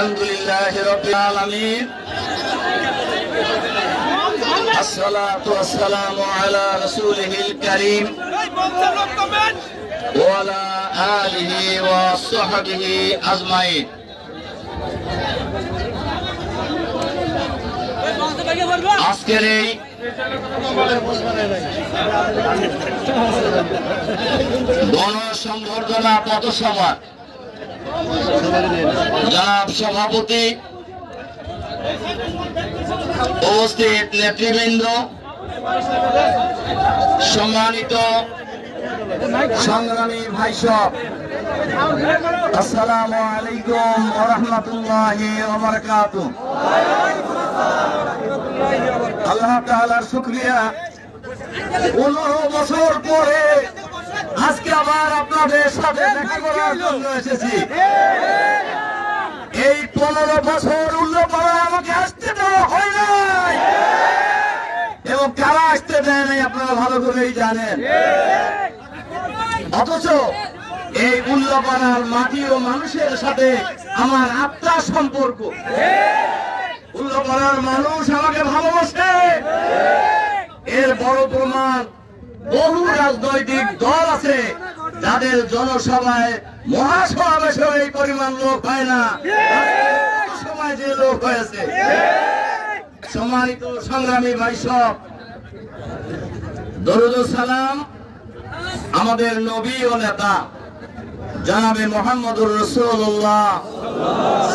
الحمد لله رب العالمين الصلاة والسلام على رسوله الكريم وعلى آله وصحبه أجمعين আজকের এই গণসংবর্ধনা পথসভা জনাব সভাপতি, উপস্থিত নেতৃবৃন্দ, সম্মানিত সংগ্রামী ভাই সব আসসালামু আলাইকুম রহমতুল্লাহ আল্লাহ শুকরিয়া। পনেরো বছর পরে আজকে আবার আপনাদের সাথে দেখা করার জন্য এসেছি। এই পনেরো বছর উল্লপাড়া আমাকে আসতে দেওয়া হয় নাই। এবং কারা আসতে দেয় নাই আপনারা ভালো করেই জানেন। অথচ এই উল্লপাড়ার মাটি ও মানুষের সাথে আমার আত্মার সম্পর্ক। উল্লপাড়ার মানুষ আমাকে ভালোবাসে। এর বড় প্রমাণ বহু রাজনৈতিক দল আছে যাদের জনসভায় মহাসমাবেশে এই পরিমাণ লোক হয় না। সময় যে লোক হয়েছে। সম্মানিত সংগ্রামী ভাই সব দরুদ সালাম আমাদের নবী ও নেতা জানাবে মোহাম্মদুর রসুল্লাহ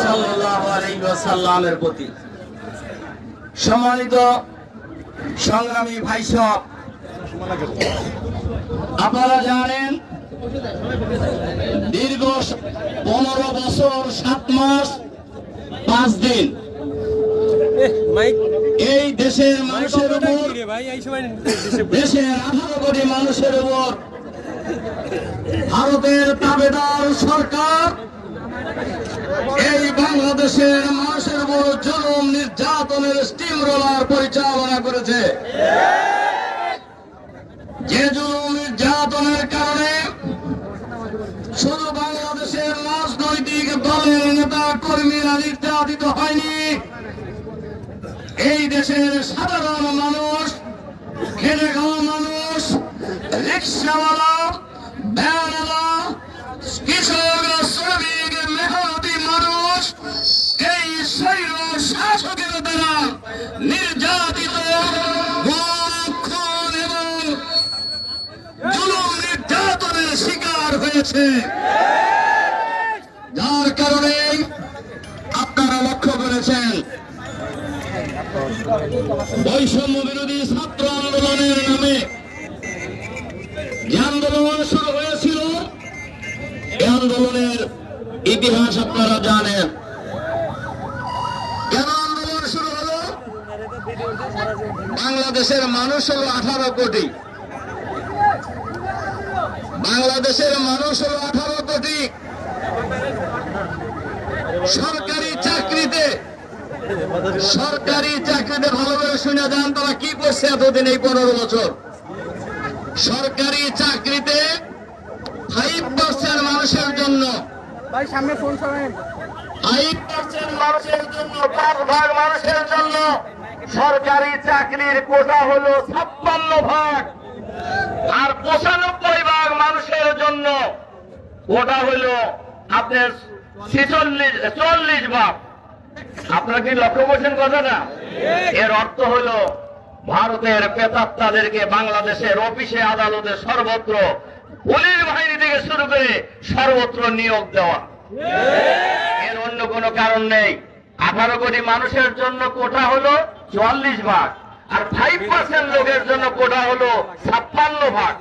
সাল্লাহ আলাইসাল্লামের প্রতি। সম্মানিত সংগ্রামী ভাই সব আপনারা জানেন, দীর্ঘ পনেরো বছর, সাত মাস, পাঁচ দিন। এই দেশের মানুষের উপর, দেশের আঠারো কোটি মানুষের উপর ভারতের তাবেদার সরকার এই বাংলাদেশের মানুষের উপর জুলুম, নির্যাতনের স্টিম রোলার পরিচালনা করেছে। যে জুলুম নির্যাতনের কারণে শুধু বাংলাদেশের রাজনৈতিক দলের নেতা কর্মীরা নির্যাতিত হয়নি, এই দেশের সাধারণ মানুষ খাওয়া মানুষ, রিক্সাওয়ালা, ভ্যানওয়ালা, কৃষক, শ্রমিক হয়েছে যার কারণে আপনারা লক্ষ্য করেছেন, বৈষম্য বিরোধী ছাত্র আন্দোলনের নামে যে আন্দোলন শুরু হয়েছিল এই আন্দোলনের ইতিহাস আপনারা জানেন। কেন আন্দোলন শুরু হলো? বাংলাদেশের মানুষ হলো আঠারো কোটি। বাংলাদেশের মানুষ হলো আঠারো কোটি সরকারি চাকরিতে সরকারি চাকরিতে ভালোভাবে শুনে যান তারা কি করছে এতদিন এই পনেরো বছর। সরকারি চাকরিতে ফাইভ পার্সেন্ট মানুষের জন্য সামনে ফোন সরান ফাইভ পার্সেন্ট মানুষের জন্য পাঁচ ভাগ মানুষের জন্য সরকারি চাকরির কোটা হলো ছাপ্পান্ন ভাগ। আর পঁচানব্বই মানুষের জন্য কোটা হলো আপনার ছেচল্লিশ, চল্লিশ ভাগ। আপনারা কি লক্ষ্য করছেন কথাটা এর অর্থ হলো ভারতের পেতাত্তাদেরকে বাংলাদেশের অফিসে আদালতে সর্বত্র পুলিশ বাহিনী থেকে শুরু করে সর্বত্র নিয়োগ দেওয়া। এর অন্য কোনো কারণ নেই। আঠারো কোটি মানুষের জন্য কোটা হলো চুয়াল্লিশ ভাগ। আর ফাইভ পার্সেন্ট লোকের জন্য কোটা হলো ছাপ্পান্ন ভাগ।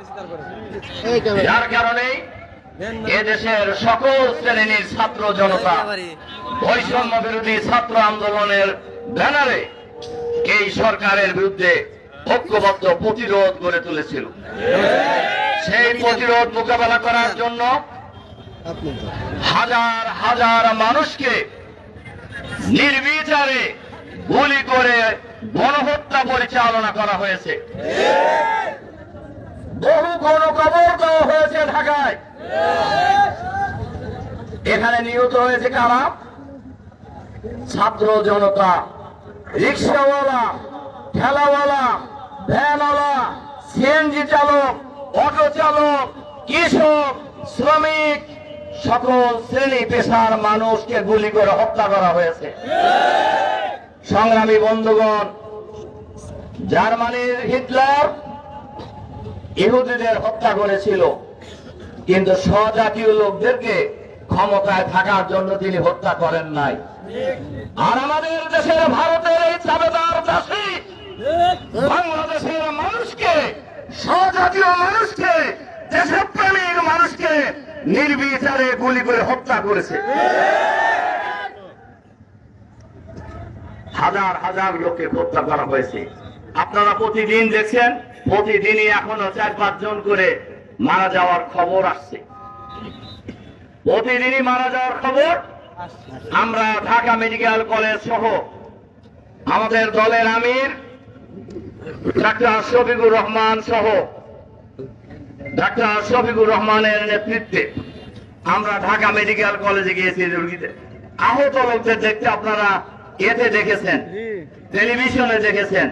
যার কারণে এদেশের সকল শ্রেণির ছাত্র জনতা বৈষম্য বিরোধী ছাত্র আন্দোলনের ব্যানারে এই সরকারের বিরুদ্ধে ঐক্যবদ্ধ প্রতিরোধ গড়ে তুলেছিল। সেই প্রতিরোধ মোকাবেলা করার জন্য হাজার হাজার মানুষকে নির্বিচারে গুলি করে গণহত্যা পরিচালনা করা হয়েছে। বহু গণকবর দেওয়া হয়েছে ঢাকায়। এখানে নিহত হয়েছে কারা? ছাত্র জনতা রিক্সাওয়ালা ঠেলাওয়ালা ভ্যানওয়ালা সিএনজি চালক অটো চালক কৃষক শ্রমিক সকল শ্রেণি পেশার মানুষকে গুলি করে হত্যা করা হয়েছে। সংগ্রামী বন্ধুগণ, জার্মানির হিটলার ইহুদিদের হত্যা করেছিল, কিন্তু স্বজাতীয় লোকদেরকে ক্ষমতায় থাকার জন্য তিনি হত্যা করেন নাই। আর আমাদের দেশের ভারতের এই চাবেদার চাষি বাংলাদেশের মানুষকে, স্বজাতীয় মানুষকে, দেশপ্রেমিক মানুষকে নির্বিচারে গুলি করে হত্যা করেছে। হাজার হাজার লোককে হত্যা করা হয়েছে। আপনারা প্রতিদিন দেখছেন, প্রতিদিনই এখনও চার পাঁচ জন করে মারা যাওয়ার খবর আসছে। প্রতিদিনই মারা যাওয়ার খবর আমরা ঢাকা মেডিকেল কলেজ সহ আমাদের দলের আমির ডাক্তার শফিকুর রহমান সহ ডাক্তার শফিকুর রহমানের নেতৃত্বে আমরা ঢাকা মেডিকেল কলেজে গিয়েছি রোগীতে আহত লোকদের দেখতে আপনারা এতে দেখেছেন টেলিভিশনে দেখেছেন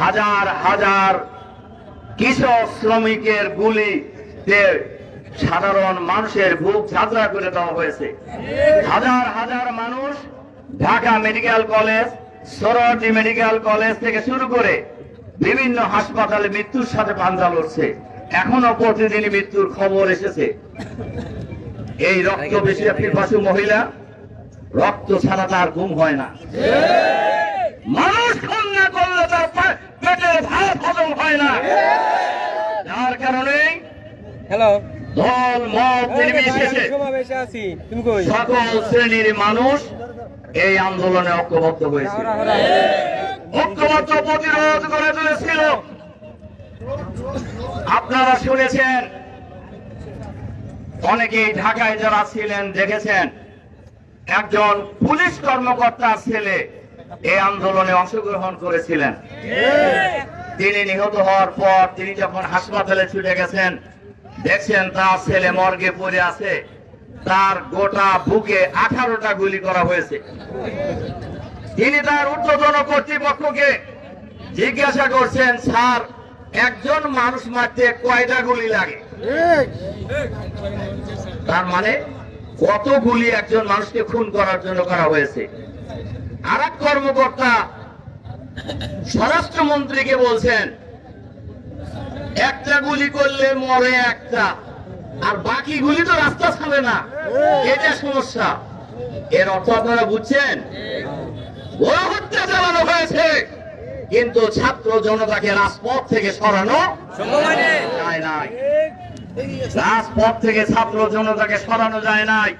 হাজার হাজার কৃষক শ্রমিকের গুলিতে সাধারণ মানুষের বুক ঝাঁঝরা করে দেওয়া হয়েছে। হাজার হাজার মানুষ Dhaka medical college Suhrawardy medical college থেকে শুরু করে বিভিন্ন হাসপাতালে মৃত্যুর সাথে পাঞ্জা লড়ছে। এখনও প্রতিদিনই মৃত্যুর খবর এসেছে। এই রক্ত বেশি পিপাসু মহিলা রক্ত ছাড়া তার ঘুম হয় না। মানুষ খুন না করলে তার পা- পেটের ভাত হজম হয় না। যার কারণে হ্যালো। দল মত নির্বিশেষে সকল শ্রেণির মানুষ এই আন্দোলনে ঐক্যবদ্ধ হয়েছে। ঐক্যবদ্ধ প্রতিরোধ করে তুলেছিল। আপনারা শুনেছেন অনেকেই ঢাকায় যারা ছিলেন দেখেছেন একজন পুলিশ কর্মকর্তার ছেলে এই আন্দোলনে অংশগ্রহণ করেছিলেন। তিনি নিহত হওয়ার পর তিনি যখন হাসপাতালে ছুটে গেছেন, দেখছেন তার ছেলে মর্গে পড়ে আছে। তার গোটা বুকে আঠারোটা গুলি করা হয়েছে। তিনি তার ঊর্ধ্বতন কর্তৃপক্ষকে জিজ্ঞাসা করছেন, স্যার, একজন মানুষ মারতে কয়টা গুলি লাগে? তার মানে কত গুলি একজন মানুষকে খুন করার জন্য করা হয়েছে? আর এক কর্মকর্তা স্বরাষ্ট্রমন্ত্রীকে বলছেন একটা গুলি করলে মরে একটা আর বাকি গুলি তো রাস্তা ছাড়ে না। এটা সমস্যা। এর অর্থ আপনারা বুঝছেন? হত্যা চালানো হয়েছে কিন্তু ছাত্র জনতাকে রাজপথ থেকে সরানো যায় নাই। রাজপথ থেকে ছাত্র জনতাকে সরানো যায় নাই,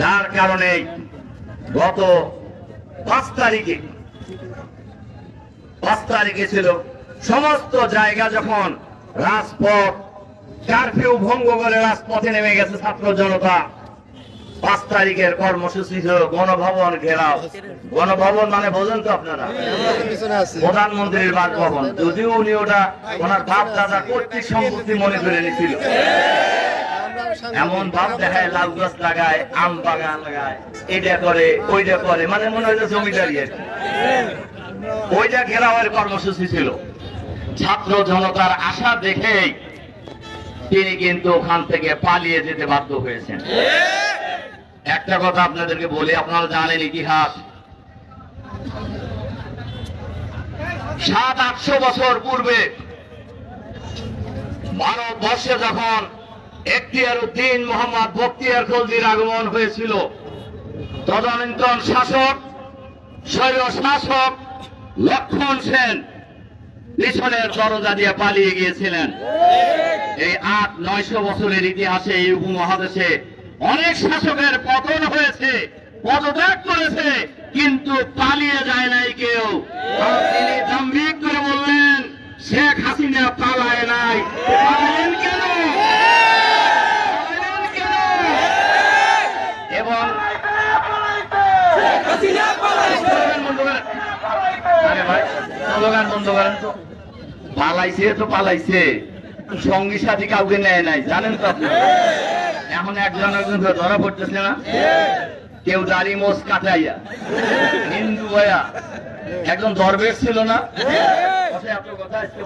যার কারণে গত পাঁচ তারিখে পাঁচ তারিখে ছিল সমস্ত জায়গা যখন রাজপথ কারফিউ ভঙ্গ করে রাজপথে নেমে গেছে ছাত্র জনতা। পাঁচ তারিখের কর্মসূচি ছিল গণভবন ঘেরাও। গণভবন মানে বোঝেন তো আপনারা? প্রধানমন্ত্রীর বাসভবন যদিও উনি ওটা ওনার বাপ দাদা কর্তৃক সম্পত্তি মনে করে নিছিল এমন ভাব দেখায় লাউ গাছ লাগায়, আম বাগান লাগায় এটা করে, ওইটা করে মানে মনে হয় জমিদারি আর ওইটা ঘেরাওয়ের কর্মসূচি ছিল। ছাত্র জনতার আশা দেখেই তিনি কিন্তু ওখান থেকে পালিয়ে যেতে বাধ্য হয়েছেন। একটা কথা আপনাদেরকে বলি, আপনারা জানেন ইতিহাস। সাত, আটশো বছর পূর্বে ভারতবর্ষে যখন এখতিয়ার উদ্দিন মোহাম্মদ বক্তিয়ার খলজির আগমন হয়েছিল, তদানীন্তন শাসক, স্বৈর শাসক লক্ষণ সেন পিছনের দরজা দিয়ে পালিয়ে গিয়েছিলেন। এই আট, নয়শো বছরের ইতিহাসে এই উপমহাদেশে অনেক শাসকের পতন হয়েছে পদত্যাগ করেছে কিন্তু পালিয়ে যায় নাই কেউ। তিনি দাম্ভিক করে বললেন শেখ হাসিনা পালায় নাই। পালালেন কেন? এবং। পালাইছে তো পালাইছে সঙ্গী সাথী কাউকে নেয় নাই জানেন তো আপনি। এখন একজন একজন ধরা পড়তেছে না? কেউ দাড়ি মোস কাটাইয়া হিন্দু হইয়া একজন দরবেশ ছিল না?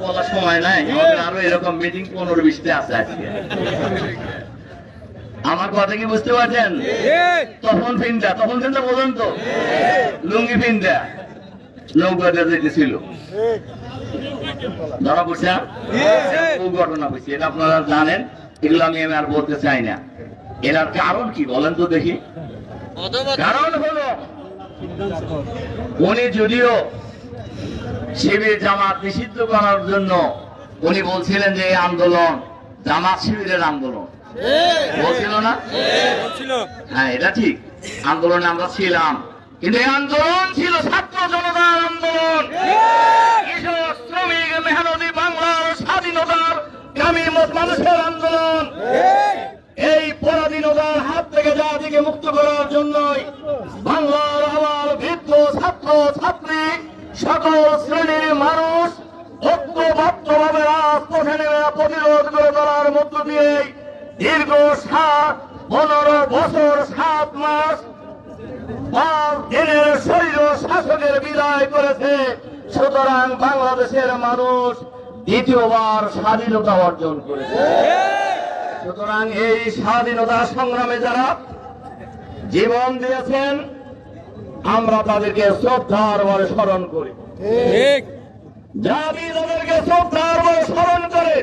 বলার সময় নাই। আরও এরকম মিটিং পনেরো বিশটা আছে আজকে। আমার কথা কি বুঝতে পারছেন? তখন ফিনটা তখন ফিনটা বলুন তো। লুঙ্গি ফিনটা নৌকাতে যেতেছিল। ধরা পড়ছে? ঘটনা হয়েছে, এটা আপনারা জানেন। এগুলো আমি আমি আর বলতে চাই না। এটার কারণ কি বলেন তো দেখি। কারণ হলো উনি যদিও শিবির জামাত নিষিদ্ধ করার জন্য উনি বলছিলেন যে এই আন্দোলন জামাত শিবিরের আন্দোলন। বলছিল না? হ্যাঁ। এটা ঠিক। আন্দোলনে আমরা ছিলাম। কিন্তু এই আন্দোলন ছিল ছাত্র জনতার আন্দোলন। কৃষক শ্রমিক মেহনতি বাংলার স্বাধীনতার গ্রামীণ মানুষের আন্দোলন। এই। পরাধীনতার হাত থেকে জাতিকে মুক্ত করার জন্যই বাংলার আমার বৃদ্ধ ছাত্র ছাত্রী সকল শ্রেণির মানুষ ঐক্যবদ্ধভাবে রাজপথে নেমে প্রতিরোধ করে তোলার মধ্য দিয়ে দীর্ঘ সাত পনেরো বছর সাত মাস পাঁচ দিনের শৈল শাসকের বিদায় করেছে সুতরাং বাংলাদেশের মানুষ দ্বিতীয়বার স্বাধীনতা অর্জন করেছে। সুতরাং এই স্বাধীনতা সংগ্রামে যারা জীবন দিয়েছেন আমরা তাদেরকে শ্রদ্ধার বলে স্মরণ করি। জাতি তাদেরকে শ্রদ্ধার বলে স্মরণ করে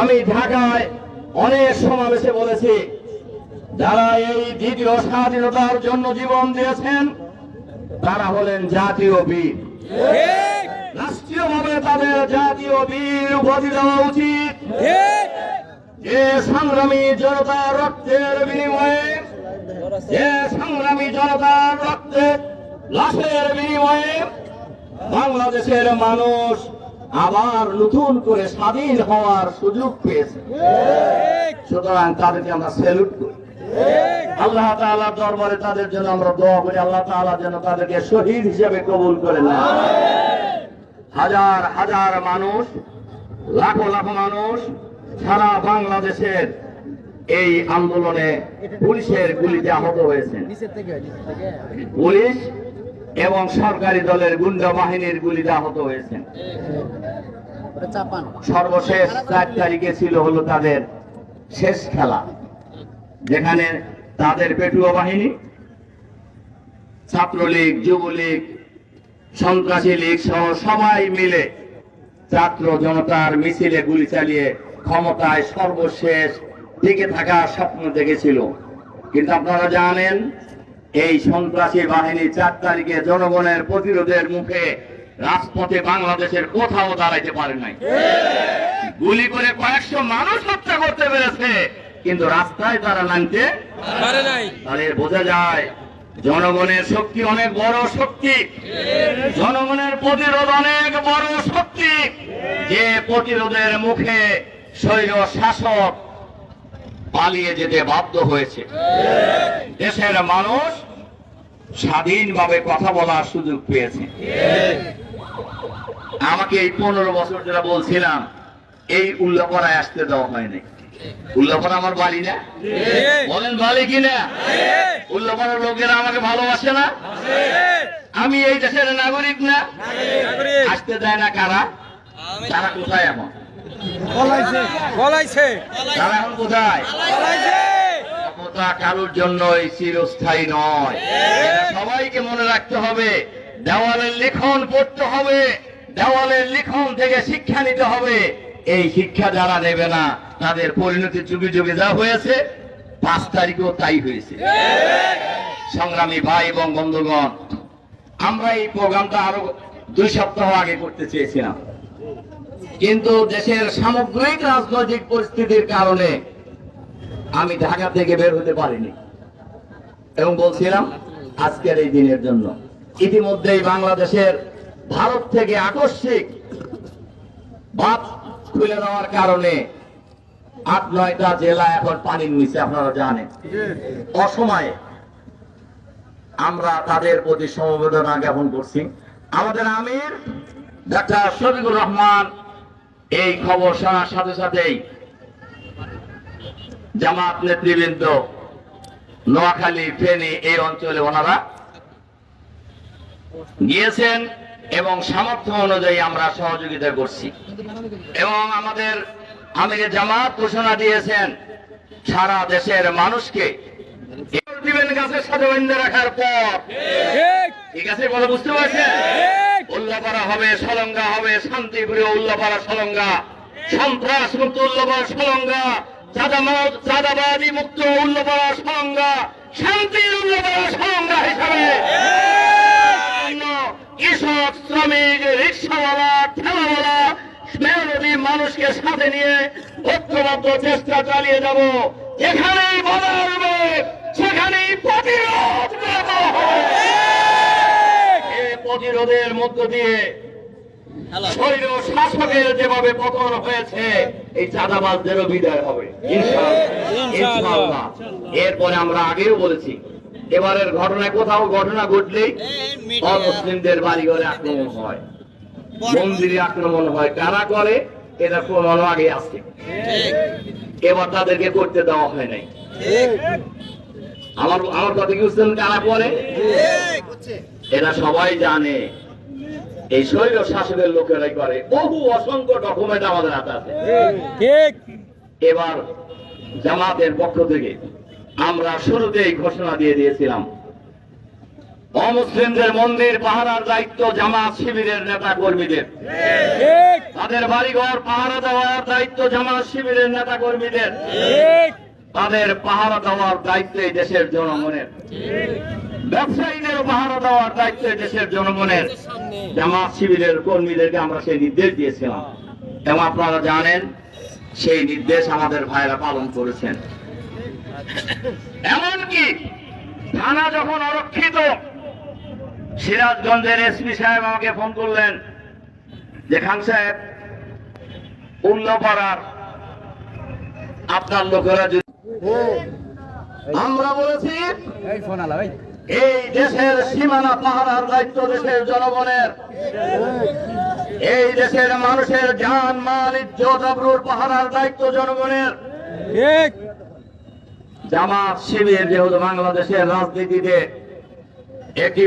আমি ঢাকায় অনেক সমাবেশে বলেছি যারা এই দ্বিতীয় স্বাধীনতার জন্য জীবন দিয়েছেন তারা হলেন জাতীয় বীর। রাষ্ট্রীয়ভাবে তাদের জাতীয় বীর উপাধি দেওয়া উচিত। যে সংগ্রামী জনতার রক্তের বিনিময়ে যে সংগ্রামী জনতার রক্তের লাশের বিনিময়ে বাংলাদেশের মানুষ আবার নতুন করে স্বাধীন হওয়ার সুযোগ পেয়েছে। সুতরাং তাদেরকে আমরা স্যালুট করি। আল্লাহ তাআলার দরবারে তাদের জন্য আমরা দোয়া করি আল্লাহ তাআলা যেন তাদেরকে শহীদ হিসেবে কবুল করে নেন হাজার হাজার মানুষ লাখো লাখো মানুষ সারা বাংলাদেশের এই আন্দোলনে পুলিশের গুলিতে আহত হয়েছেন। পুলিশ এবং সরকারি দলের গুন্ডা বাহিনীর গুলিতে আহত হয়েছেন। চাপান। সর্বশেষ চার তারিখে ছিল হলো তাদের শেষ খেলা। যেখানে তাদের পেটুয়া বাহিনী ছাত্রলীগ যুবলীগ সন্ত্রাসী লীগ সহ সবাই মিলে ছাত্র জনতার মিছিলে গুলি চালিয়ে ক্ষমতায় সর্বশেষ টিকে থাকার স্বপ্ন দেখেছিল। কিন্তু আপনারা জানেন এই সন্ত্রাসী বাহিনী চার তারিখে জনগণের প্রতিরোধের মুখে রাজপথে বাংলাদেশের কোথাও দাঁড়াইতে পারে নাই। গুলি করে কয়েকশো মানুষ হত্যা করতে পেরেছে। কিন্তু রাস্তায় তারা নামতে পারে নাই। তাহলে বোঝা যায় জনগণের শক্তি অনেক বড় শক্তি। জনগণের প্রতিরোধ অনেক বড় শক্তি। যে প্রতিরোধের মুখে শৈল শাসক পালিয়ে যেতে বাধ্য হয়েছে। দেশের মানুষ স্বাধীনভাবে কথা বলার সুযোগ পেয়েছে। আমাকে এই পনেরো বছর যেটা বলছিলাম এই উল্লাপনায় আসতে দেওয়া হয়নি। উল্লাপনা আমার বাড়ি না? বলেন বাড়ি কিনা? উল্লাপনার লোকেরা আমাকে ভালোবাসে না? আমি এই দেশের নাগরিক না? আসতে দেয় না কারা? তারা কোথায় এখন তারা এখন কোথায়? ক্ষমতা কারোর জন্যই চিরস্থায়ী নয়। সবাইকে মনে রাখতে হবে দেওয়ালের লিখন পড়তে হবে দেওয়ালের লিখন থেকে শিক্ষা নিতে হবে। এই শিক্ষা যারা নেবে না, তাদের পরিণতি যুগে যুগে যা হয়েছে, পাঁচ তারিখেও তাই হয়েছে। সংগ্রামী ভাই এবং বন্ধুগণ, আমরা এই প্রোগ্রামটা আরও দুই সপ্তাহ আগে করতে চেয়েছিলাম। কিন্তু দেশের সামগ্রিক রাজনৈতিক পরিস্থিতির কারণে আমি ঢাকা থেকে বের হতে পারিনি। এবং বলছিলাম, আজকের এই দিনের জন্য। ইতিমধ্যেই বাংলাদেশের ভারত থেকে আকস্মিক খুলে দেওয়ার কারণে আট, নয়টা জেলা এখন পানির নিচে, আপনারা জানেন। অসময়ে আমরা তাদের প্রতি সমবেদনা জ্ঞাপন করছি। আমাদের আমির, ডাক্তার শফিকুর রহমান, এই খবর শোনার সাথে সাথেই জামাত নেতৃবৃন্দ নোয়াখালী, ফেনী, এই অঞ্চলে ওনারা গিয়েছেন। এবং সামর্থ্য অনুযায়ী আমরা সহযোগিতা করছি। এবং আমাদের আমির জামাত ঘোষণা দিয়েছেন সারা দেশের মানুষকে দিবেন গাছের সাথে বন্ধ রাখার পর ঠিক আছে বলে বুঝতে পারছেন? উল্লাপাড়া হবে সলঙ্গা হবে শান্তিপ্রিয় উল্লাপাড়া সলঙ্গা। সন্ত্রাস মুক্ত উল্লাপাড়া সলঙ্গা। চাঁদাবাদ চাঁদাবাদী মুক্ত উল্লাপাড়া সলঙ্গা। শান্তির উল্লাপাড়া সলঙ্গা হিসাবে। কৃষক শ্রমিক রিক্সাওয়ালা ঠেলাওয়ালা মেহনতি মানুষকে সাথে নিয়ে ঐক্যবদ্ধ চেষ্টা চালিয়ে যাব। যেখানেই বাধা হবে সেখানেই প্রতিরোধ প্রতিরোধের মধ্য দিয়ে শৈল শাসকের যেভাবে পতন হয়েছে এই চাঁদাবাজদেরও বিদায় হবে। ইনশাআল্লাহ। এরপরে আমরা আগেও বলেছি এবারের ঘটনায় কোথাও ঘটনা ঘটলেই অমুসলিমদের বাড়িঘরে আক্রমণ হয়। মন্দিরে আক্রমণ হয়। কারা করে? এটা প্রমাণ আগে আছে। এবার তাদেরকে করতে দেওয়া হয় নাই। আমার আমার কথা কি বুঝছেন? কারা করে? এরা সবাই জানে। এই শৈল শাসকের লোকেরাই করে। বহু অসংখ্য ডকুমেন্ট আমাদের হাতে আছে। এবার জামাতের পক্ষ থেকে আমরা শুরুতেই ঘোষণা দিয়ে দিয়েছিলাম। অমুসলিমদের মন্দির পাহারার দায়িত্ব জামাত শিবিরের নেতা কর্মীদের। তাদের বাড়িঘর পাহারা দেওয়ার দায়িত্ব জামাত শিবিরের নেতা কর্মীদের। তাদের পাহারা দেওয়ার দায়িত্ব এই দেশের জনগণের। ব্যবসায়ীদের পাহারা দেওয়ার দায়িত্ব দেশের জনগণের। জামাত শিবিরের কর্মীদেরকে আমরা সেই নির্দেশ দিয়েছিলাম। এবং আপনারা জানেন সেই নির্দেশ আমাদের ভাইরা পালন করেছেন। এমনকি থানা যখন অরক্ষিত, সিরাজগঞ্জের এসপি সাহেব আমাকে ফোন করলেন যে খান সাহেব, উল্লপাড়ার আপনার লোকেরা যদি আমরা বলেছি, এই দেশের সীমানা পাহারার দায়িত্ব দেশের জনগণের। এই দেশের মানুষের জান, মাল, ইজ্জত, আবরুর পাহারার দায়িত্ব জনগণের। জামাত শিবির যেহেতু বাংলাদেশের রাজনীতিতে একটি